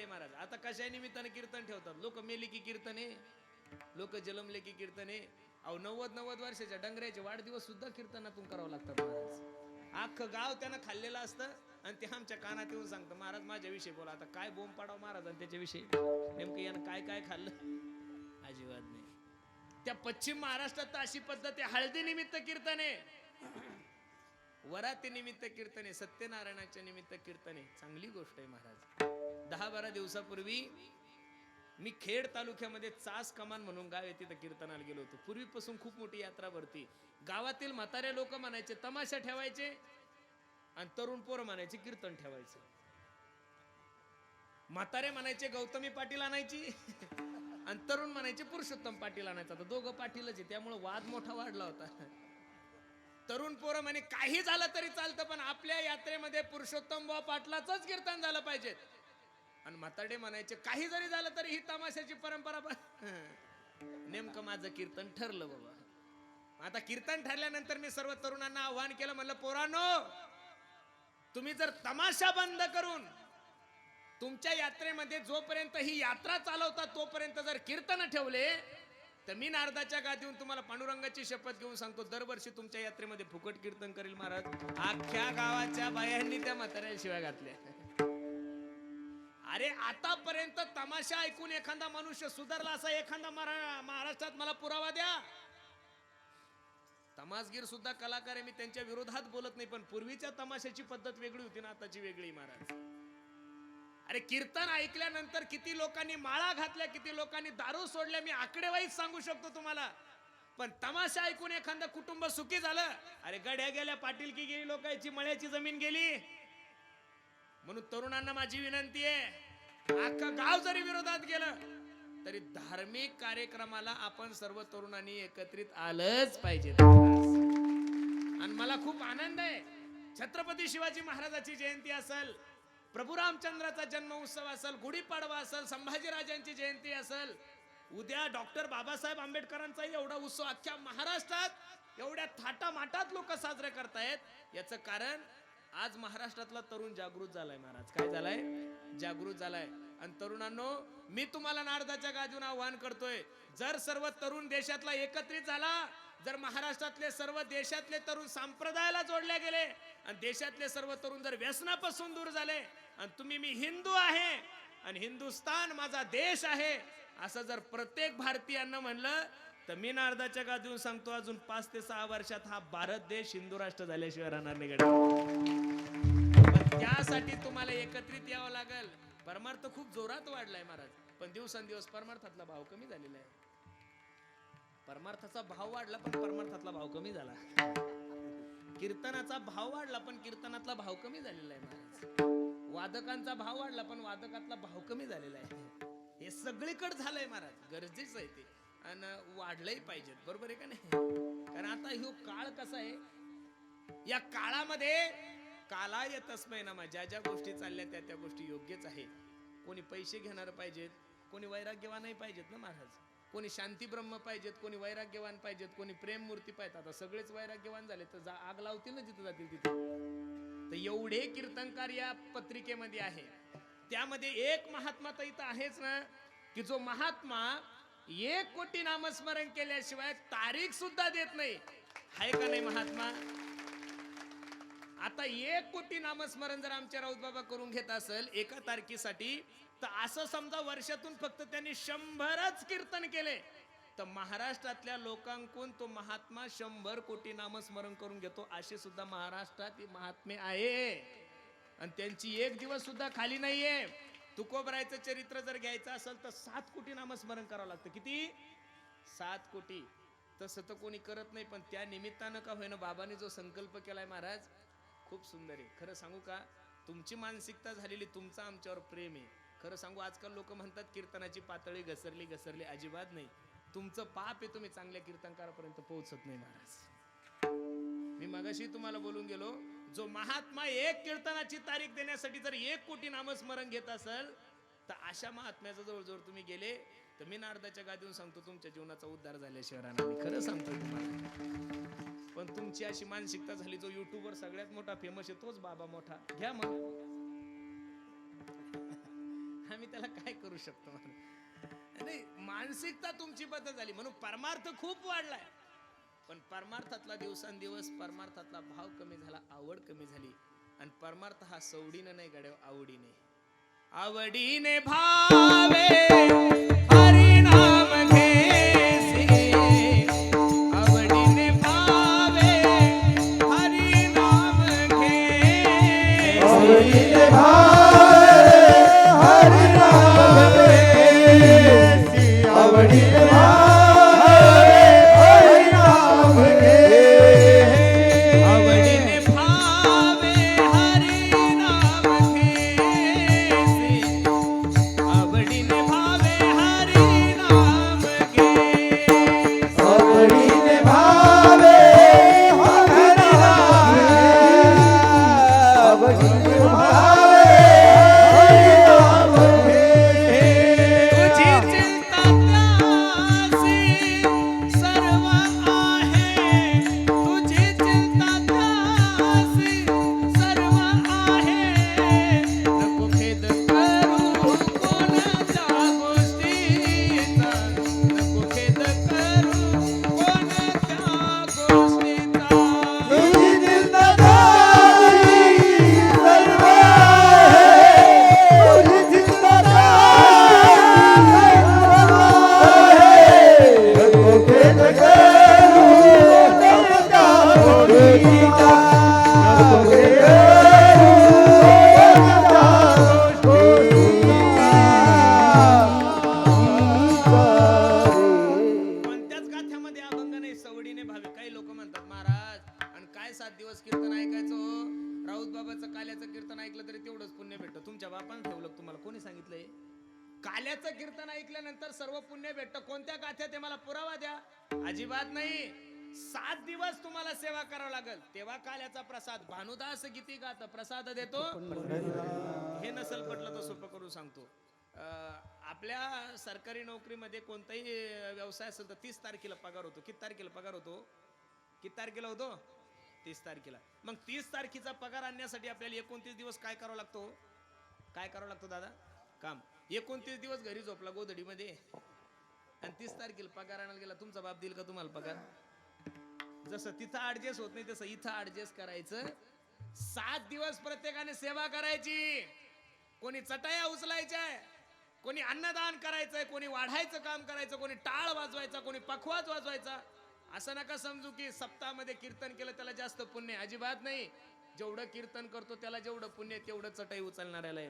झाले महाराज. आता कशा निमित्ताने कीर्तन ठेवतात. लोक मेली की कीर्तने लोक जलमले की कीर्तने. अहो नव्वद नव्वद वर्षाच्या डंगऱ्याचे वाढदिवस सुद्धा कीर्तनातून करावं लागतात महाराज. अख्खं गाव त्यानं खाल्लेलं असतं आणि ते आमच्या कानात येऊन सांगतं महाराज माझ्याविषयी बोला. आता काय बोंब पाडाव महाराज आणि त्याच्याविषयी? नेमकं यानं काय काय खाल्लं? अजिबात नाही. त्या पश्चिम महाराष्ट्रात तर अशी पद्धत आहे हळदी निमित्त कीर्तने वराती निमित्त कीर्तने सत्यनारायणाच्या निमित्त कीर्तने चांगली गोष्ट आहे महाराज. दहा बारा दिवसापूर्वी मी खेड तालुक्यामध्ये चास कमान म्हणून गाव येते तिथं कीर्तनाला गेलो होतो. पूर्वीपासून खूप मोठी यात्रा भरती. गावातील म्हाताऱ्या लोक म्हणायचे तमाशा ठेवायचे आणि तरुण पोरं म्हणायचे कीर्तन ठेवायचे. म्हातारे म्हणायचे गौतमी पाटील आणायची आणि तरुण म्हणायचे पुरुषोत्तम पाटील आणायचा. तर दोघं पाटीलच आहे त्यामुळे वाद मोठा वाढला होता. तरुण पोरं म्हणे काही झालं तरी चालतं पण आपल्या यात्रेमध्ये पुरुषोत्तम बुवा पाटलाचंच कीर्तन झालं पाहिजे. आणि म्हाताडे म्हणायचे काही जरी झालं तरी ही तमाशाची परंपरा पण नेमकं माझं कीर्तन ठरलं बाबा. आता कीर्तन ठरल्यानंतर मी सर्व तरुणांना आव्हान केलं म्हणलं पोरांनो तुम्ही जर तमाशा बंद करून तुमच्या यात्रेमध्ये जोपर्यंत ही यात्रा चालवता तोपर्यंत जर कीर्तन ठेवले तर मी नारदाच्या गादीहून तुम्हाला पांडुरंगाची शपथ घेऊन सांगतो दरवर्षी तुमच्या यात्रेमध्ये फुकट कीर्तन करेल महाराज. अख्ख्या गावाच्या बायांनी त्या म्हाताऱ्या शिवाय घातल्या. अरे आतापर्यंत तमाशा ऐकून एखादा मनुष्य सुधारला असा एखादा महाराष्ट्रात मला पुरावा द्या. तमासगीर सुद्धा कलाकार आहे मी त्यांच्या विरोधात बोलत नाही पण पूर्वीच्या तमाशाची पद्धत वेगळी होती ना आताची वेगळी महाराज. अरे कीर्तन ऐकल्यानंतर किती लोकांनी माळा घातल्या किती लोकांनी दारू सोडल्या मी आकडेवाईच सांगू शकतो तुम्हाला. पण तमाशा ऐकून एखादं कुटुंब सुखी झालं अरे गड्या गेल्या पाटील की गेली लोकांची मळ्याची जमीन गेली. म्हणून तरुणांना माझी विनंती आहे अख्खं गाव जरी विरोधात गेलं तरी धार्मिक कार्यक्रमाला आपण सर्व तरुणांनी एकत्रित आलंच पाहिजे. आणि मला खूप आनंद आहे छत्रपती शिवाजी महाराजाची जयंती असेल प्रभू रामचंद्राचा जन्म उत्सव असेल गुढीपाडवा असेल संभाजीराजांची जयंती असेल उद्या डॉक्टर बाबासाहेब आंबेडकरांचा एवढा उत्सव अख्ख्या महाराष्ट्रात एवढ्या थाटामाटात लोक साजरे करतायत याचं कारण आज महाराष्ट्रातला तरुण जागृत झालाय महाराज. काय झालाय? जागृत झालाय. आणि तरुणांनो मी तुम्हाला नारदाच्या गाजून आव्हान करतोय जर सर्व तरुण देशातला एकत्रित झाला जर महाराष्ट्रातले सर्व देशातले तरुण संप्रदायाला जोडले गेले आणि देशातले सर्व तरुण जर व्यसनापासून दूर झाले आणि तुम्ही मी हिंदू आहे आणि हिंदुस्तान माझा देश आहे असं जर प्रत्येक भारतीयांना म्हणलं तर मी नारदाच्या गाजून सांगतो अजून पाच ते सहा वर्षात हा भारत देश हिंदू राष्ट्र झाल्याशिवाय राहणार नाही त्यासाठी तुम्हाला एकत्रित यावं लागेल. परमार्थ खूप जोरात वाढलाय महाराज. पण दिवसेंदिवस परमार्थातला भाव कमी झालेला आहे. परमार्थाचा भाव वाढला पण परमार्थातला भाव कमी झाला. कीर्तनाचा भाव वाढला पण कीर्तनातला भाव कमी झालेला आहे महाराज. वादकांचा भाव वाढला पण वादकातला भाव कमी झालेला आहे. हे सगळीकडे झालंय महाराज. गरजेचं आहे ते. आणि वाढलंही पाहिजेत. बरोबर आहे का नाही? कारण आता ह्यो काळ कसा आहे? या काळामध्ये काला येतच नाही ना ज्या ज्या गोष्टी चालल्या त्या त्या गोष्टी योग्यच आहे. कोणी पैसे घेणार पाहिजेत कोणी वैराग्यवानही पाहिजेत ना महाराज? कोणी शांती ब्रह्म पाहिजेत कोणी वैराग्यवान पाहिजेत कोणी प्रेम मूर्ती पाहिजेत. आता सगळेच वैराग्यवान झाले तर जा आग लावतील ना जिथे जातील तिथे. तर एवढे कीर्तनकार या पत्रिकेमध्ये आहे. त्यामध्ये एक महात्मा तर इथं आहेच ना की जो महात्मा एक कोटी नामस्मरण केल्याशिवाय तारीख सुद्धा देत नाही. आहे का नाही महात्मा? आता एक कोटी नामस्मरण जर आमच्या राऊत बाबा करून घेत असेल एका तारखेसाठी तर असं समजा वर्षातून फक्त त्यांनी शंभरच कीर्तन केले तर महाराष्ट्रातल्या लोकांकून तो महात्मा शंभर कोटी नामस्मरण करून घेतो असे सुद्धा महाराष्ट्रात महात्मे आहे. आणि त्यांची एक दिवस सुद्धा खाली नाहीये. तुकोबरायचं चरित्र जर घ्यायचं असेल तर सात कोटी नामस्मरण करावं लागतं. किती? सात कोटी. तसं तर कोणी करत नाही पण त्या निमित्तानं का होईना बाबांनी जो संकल्प केलाय महाराज खूप सुंदर आहे. खरं सांगू का? तुमची मानसिकता झालेली तुमचं आमच्यावर प्रेम आहे. खरं सांगू आजकाल लोक म्हणतात कीर्तनाची पातळी घसरली घसरली अजिबात नाही. तुमचं पाप आहे तुम्ही चांगल्या कीर्तनकारापर्यंत पोहोचत नाही महाराज. मी मगाशी तुम्हाला बोलून गेलो जो महात्मा एक कीर्तनाची तारीख देण्यासाठी जर एक कोटी नामस्मरण घेत असेल तर अशा महात्म्याचा जवळजवळ तुम्ही गेले तर मी नारदाच्या गादीहून सांगतो तुमच्या जीवनाचा उद्धार झाल्याशिवाय राहणार खरं सांगतो तुम्हाला. पण तुमची अशी मानसिकता झाली जो युट्यूबवर सगळ्यात मोठा फेमस आहे तोच बाबा मोठा. घ्या मग. आम्ही त्याला काय करू शकतो? नाही मानसिकता तुमची बदल झाली. म्हणून परमार्थ खूप वाढलाय. पण परमार्थातला दिवसांदिवस परमार्थातला भाव कमी आवड कमी झाली. आणि परमार्थ हा सवडीनं नाही गड्या आवडीने. आवडीने भावे हरिनाम अजिबात नाही. सात दिवस तुम्हाला सेवा करावं लागेल. तेव्हा काल्याचा प्रसाद. भानुदास किती गात प्रसाद देतो. हे नसल पटलं तर सोपं करून सांगतो. आपल्या सरकारी नोकरीमध्ये कोणताही व्यवसाय असेल तर तीस तारखेला पगार होतो. किती तारखेला पगार होतो? किती तारखेला होतो? तीस तारखेला. मग तीस तारखेचा पगार आणण्यासाठी आपल्याला एकोणतीस दिवस काय करावं लागतो? काय करावं लागतो दादा? काम. एकोणतीस दिवस घरी झोपला गोधडीमध्ये. आणि तीस तारखेला पगार आणायला गेला तुमचा बाप देईल का तुम्हाला पगार? जसं तिथं ऍडजस्ट होत नाही तसं इथं ऍडजस्ट करायचं. सात दिवस प्रत्येकाने सेवा करायची. कोणी चटाया उचलायच्या कोणी अन्नदान करायचंय कोणी वाढायचं काम करायचं कोणी टाळ वाजवायचा कोणी पखवाज वाजवायचा. असं नका समजू की सप्ताहामध्ये कीर्तन केलं त्याला जास्त पुण्य अजिबात नाही. जेवढं कीर्तन करतो त्याला जेवढं पुण्य तेवढं चटाई उचलणाऱ्याला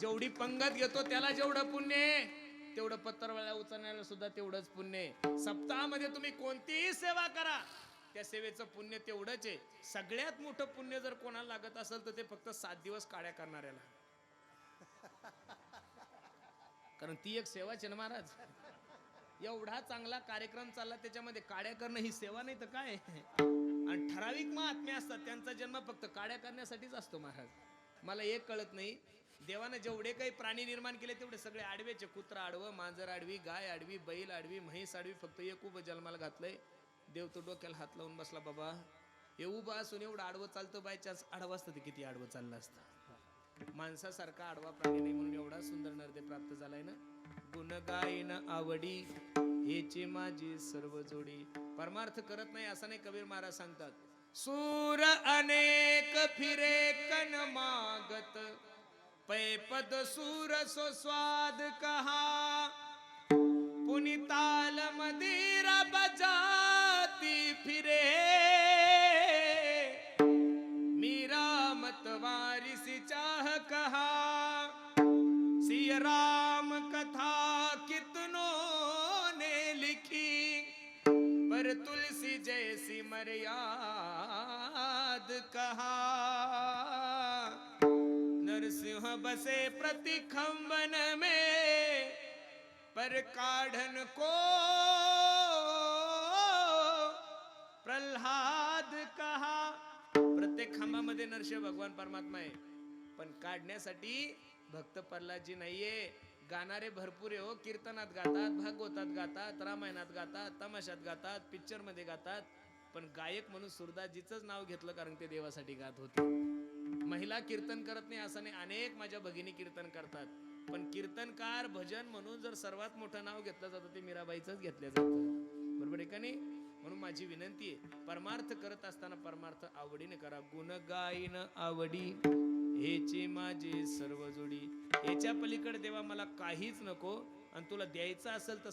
जेवढी पंगत घेतो त्याला जेवढं पुण्य आहे. तेवढं पत्तरवाळ्या उचलण्याला सुद्धा तेवढंच पुण्य आहे. सप्ताहामध्ये तुम्ही कोणतीही सेवा करा. त्या सेवेचं पुण्य तेवढंच आहे. सगळ्यात मोठं पुण्य जर कोणाला लागत असेल तर ते फक्त सात दिवस काड्या करणाऱ्याला. कारण ती एक सेवाच आहे ना महाराज. एवढा चांगला कार्यक्रम चालला त्याच्यामध्ये काड्या करणं ही सेवा नाही तर काय? आणि ठराविक महात्मे असतात. त्यांचा जन्म फक्त काड्या करण्यासाठीच असतो महाराज. मला एक कळत नाही देवानं जेवढे काही प्राणी निर्माण केले तेवढे सगळे आडवेचे. कुत्रा आडवं मांजर आडवी गाय आडवी बैल आडवी म्हैस आडवी फक्त एक उभं जन्माला घातलंय. देव तो डोक्याला हात लावून बसला बाबा हे उभं असून एवढं आडवं चालतं बाय चान्स आडवं असतं ते किती आडवं चाललं असतं. माणसासारखा आडवा प्राणी नाही म्हणून एवढा सुंदर नरदे प्राप्त झालाय ना. गुण गायन आवडी हेचे माझी सर्व जोडी. परमार्थ करत नाही असं नाही कबीर महाराज सांगतात. सूर अनेक फिरे कन मागत पैपद सूर सो स्वाद कहा। पुनिताल मदिरा बजाती फिरे। मीरा मतवारी सी चाह कहा। सिय राम कथा कितनों ने लिखी। पर तुलसी जैसी मर्याद कहा। सिंह बसे प्रतिखंबन में पर काढ़न को प्रल्हाद कहा। प्रत्येक खांबामध्ये नरसिंह भगवान परमात्मा आहे पण काढण्यासाठी भक्त प्रल्हादजी नाहीये. गाणारे भरपूर आहे हो. कीर्तनात गातात भागवतात गातात रामायणात गातात तमाशात गातात पिक्चरमध्ये गातात. पण गायक म्हणून सुरदासजीच नाव घेतलं कारण ते देवासाठी गात होते. महिला कीर्तन करत नाही असं नाही. अनेक माझ्या भगिनी कीर्तन करतात. पण कीर्तनकार भजन म्हणून जर सर्वात मोठं नाव घेतलं जातं ते मीराबाईचंच घेतलं जातं. बरोबर आहे का नाही? म्हणून माझी विनंती आहे परमार्थ करत असताना परमार्थ आवडीने करा. गुण गायन आवडी हेचे माझे सर्व जोडी. याच्या पलीकडे देवा मला काहीच नको. आणि तुला द्यायचं असेल तर